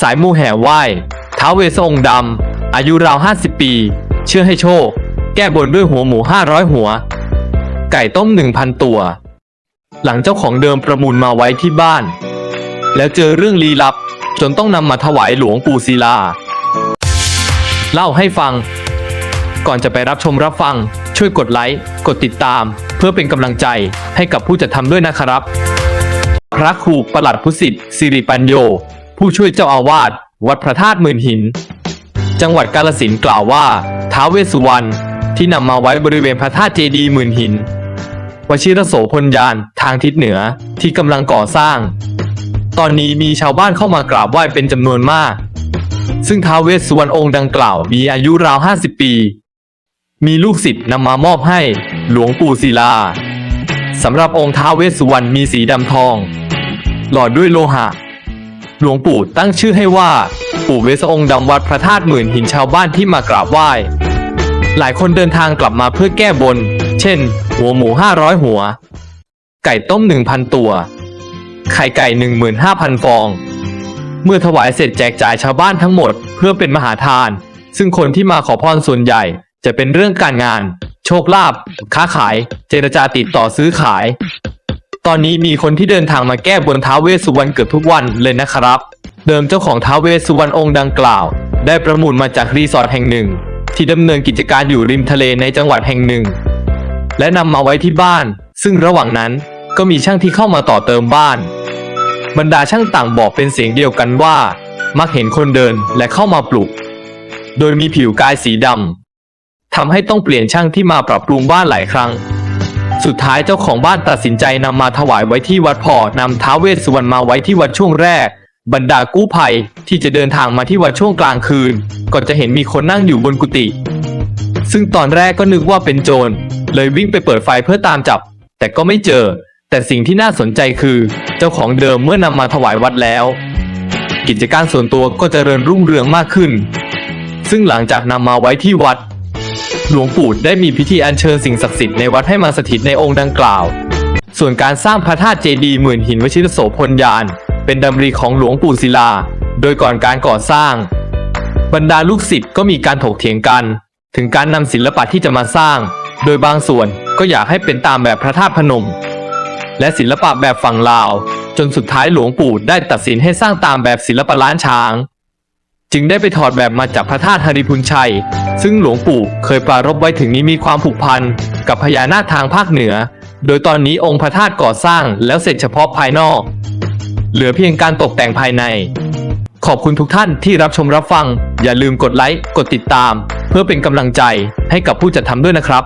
สายมูแห่ไหว้ท้าวเวสสองค์ดำ อายุราว 50 ปี เชื่อให้โชค แก้บนด้วยหัวหมู 500 หัว ไก่ต้ม 1,000 ตัว หลังเจ้าของเดิมประมูลมาไว้ที่บ้าน แล้วเจอเรื่องลี้ลับ จนต้องนำมาถวายหลวงปู่ศิลา เล่าให้ฟัง ก่อนจะไปรับชมรับฟัง ช่วยกดไลค์ กดติดตาม เพื่อเป็นกำลังใจให้กับผู้จัดทำด้วยนะครับ พระครูประหลัดพุสิทธิ์สิริปัญโย ผู้ช่วยเจ้าอาวาสวัดพระธาตุหมื่นหิน จังหวัดกาลสินกล่าวว่าท้าวเวสสุวรรณที่นำมาไว้บริเวณพระธาตุเจดีย์หมื่นหินวชิรโสพลยานทางทิศเหนือที่กำลังก่อสร้าง ตอนนี้มีชาวบ้านเข้ามากราบไหว้เป็นจำนวนมาก ซึ่งท้าวเวสสุวรรณองค์ดังกล่าวมีอายุราว 50 ปี มีลูกศิษย์นำมามอบให้หลวงปู่ศิลาสำหรับองค์ท้าวเวสสุวรรณมีสีดำทอง หล่อด้วยโลหะ หลวงปู่ตั้งชื่อให้ว่า ปู่เวสองค์ดำวัดพระธาตุหมื่นหินชาวบ้านที่มากราบไหว้ หลายคนเดินทางกลับมาเพื่อแก้บน เช่น หัวหมู 500 หัว ไก่ต้ม 1,000 ตัว ไข่ไก่ 15,000 ฟอง เมื่อถวายเสร็จแจกจ่ายชาวบ้านทั้งหมดเพื่อเป็นมหาทาน ซึ่งคนที่มาขอพรส่วนใหญ่จะเป็นเรื่องการงาน โชคลาภค้าขาย เจรจาติดต่อซื้อขาย ตอนนี้มีคนที่เดินทางมาแก้บนท้าวเวสสุวรรณเกือบทุกวันเลยนะครับ เดิมเจ้าของท้าวเวสสุวรรณองค์ดังกล่าว ได้ประมูลมาจากรีสอร์ทแห่งหนึ่ง ที่ดำเนินกิจการอยู่ริมทะเลในจังหวัดแห่งหนึ่ง และนำมาไว้ที่บ้าน ซึ่งระหว่างนั้นก็มีช่างที่เข้ามาต่อเติมบ้าน บรรดาช่างต่างบอกเป็นเสียงเดียวกันว่า มักเห็นคนเดินและเข้ามาปลุก โดยมีผิวกายสีดำทำให้ต้องเปลี่ยนช่างที่มาปรับปรุงบ้านหลายครั้ง สุดท้ายเจ้าของบ้านตัดสินใจนำมาถวายไว้ที่วัดพอนำท้าเวสสุวรรณมาไว้ที่วัดช่วงแรก บรรดากู้ภัยที่จะเดินทางมาที่วัดช่วงกลางคืน ก็จะเห็นมีคนนั่งอยู่บนกุฏิซึ่งตอนแรกก็นึกว่าเป็นโจรเลยวิ่งไปเปิดไฟเพื่อตามจับ แต่ก็ไม่เจอ แต่สิ่งที่น่าสนใจคือ เจ้าของเดิมเมื่อนำมาถวายวัดแล้ว กิจการส่วนตัวก็จเจริญรุ่งเรืองมากขึ้น ซึ่งหลังจากนำมาไว้ที่วัด หลวงปู่ได้มีพิธีอัญเชิญสิ่งศักดิ์สิทธิ์ในวัดให้มาสถิตในองค์ดังกล่าว ส่วนการสร้างพระธาตุเจดีย์หมื่นหินวชิรโสพลยาน เป็นดำริของหลวงปู่ศิลา โดยก่อนการก่อสร้าง บรรดาลูกศิษย์ก็มีการถกเถียงกัน ถึงการนำศิลปะที่จะมาสร้าง โดยบางส่วนก็อยากให้เป็นตามแบบพระธาตุพนม และศิลปะแบบฝั่งลาว จนสุดท้ายหลวงปู่ได้ตัดสินให้สร้างตามแบบศิลปะล้านช้าง จึงได้ไปถอดแบบมาจากพระธาตุหริพุนชัย ซึ่งหลวงปู่เคยปรารภไว้ถึงนี้มีความผูกพันกับพญานาคทางภาคเหนือ โดยตอนนี้องค์พระธาตุก่อสร้างแล้วเสร็จเฉพาะภายนอก เหลือเพียงการตกแต่งภายใน ขอบคุณทุกท่านที่รับชมรับฟัง อย่าลืมกดไลค์ กดติดตาม เพื่อเป็นกำลังใจให้กับผู้จัดทำด้วยนะครับ